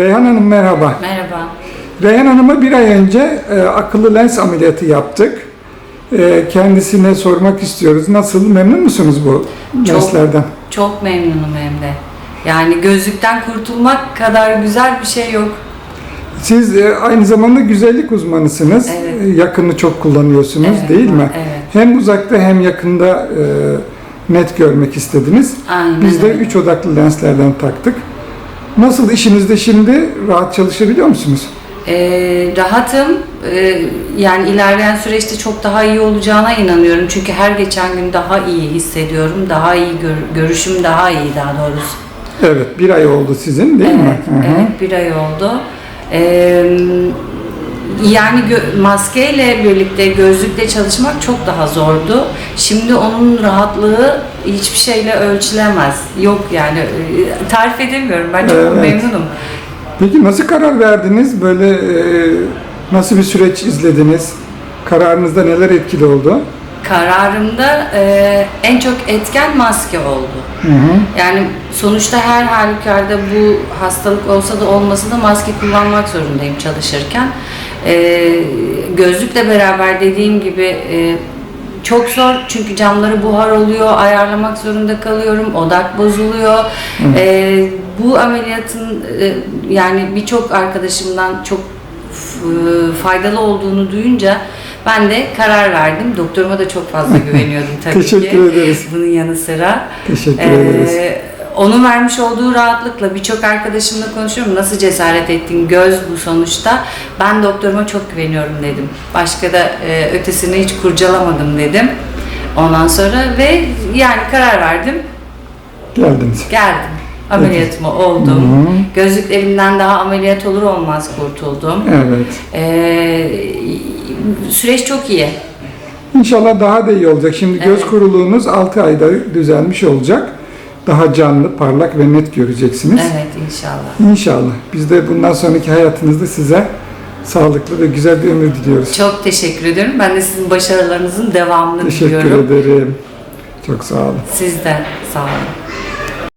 Reyhan Hanım merhaba. Merhaba. Reyhan Hanım'a bir ay önce e, akıllı lens ameliyatı yaptık. E, kendisine sormak istiyoruz. Nasıl, memnun musunuz bu Çok. lenslerden? Çok memnunum hem de. Yani gözlükten kurtulmak kadar güzel bir şey yok. Siz e, aynı zamanda güzellik uzmanısınız. Evet. E, yakını çok kullanıyorsunuz Evet, değil mi? evet. Hem uzakta hem yakında e, net görmek istediniz. Aynen Biz de öyle. üç odaklı lenslerden taktık. Nasıl işinizde şimdi? Rahat çalışabiliyor musunuz? Ee, rahatım. Ee, yani ilerleyen süreçte çok daha iyi olacağına inanıyorum. Çünkü her geçen gün daha iyi hissediyorum. Daha iyi gör- görüşüm daha iyi daha doğrusu. Evet, bir ay oldu sizin değil mi? Evet, Hı hı. evet bir ay oldu. Ee, yani maskeyle birlikte gözlükle çalışmak çok daha zordu. Şimdi onun rahatlığı hiçbir şeyle ölçülemez. Yok yani e, tarif edemiyorum. Ben çok Evet. memnunum. Peki nasıl karar verdiniz? Böyle e, nasıl bir süreç izlediniz? Kararınızda neler etkili oldu? Kararımda e, en çok etken maske oldu. Hı hı. Yani sonuçta her halükarda bu hastalık olsa da olmasa da maske kullanmak zorundayım çalışırken. Ee, gözlükle beraber dediğim gibi e, çok zor çünkü camları buhar oluyor, ayarlamak zorunda kalıyorum, odak bozuluyor. Ee, bu ameliyatın e, yani birçok arkadaşımdan çok f- faydalı olduğunu duyunca ben de karar verdim. Doktoruma da çok fazla güveniyordum tabii ki. Teşekkür ederiz. Bunun yanı sıra. Teşekkür Ee, ederiz. Onun vermiş olduğu rahatlıkla birçok arkadaşımla konuşuyorum. Nasıl cesaret ettin? Göz bu sonuçta. Ben doktoruma çok güveniyorum dedim. Başka da e, ötesini hiç kurcalamadım dedim. Ondan sonra ve yani karar verdim. Geldiniz. Geldim. Ameliyatımı oldum. Gözlüklerimden daha ameliyat olur olmaz kurtuldum. Evet. Ee, süreç çok iyi. İnşallah daha da iyi olacak. Şimdi göz Evet. kuruluğunuz 6 ayda düzelmiş olacak. Daha canlı, parlak ve net göreceksiniz. Evet inşallah. İnşallah. Biz de bundan sonraki hayatınızda size sağlıklı ve güzel bir ömür diliyoruz. Çok teşekkür ediyorum. Ben de sizin başarılarınızın devamını Teşekkür diliyorum. ederim. Çok sağ olun. Sizden sağ olun.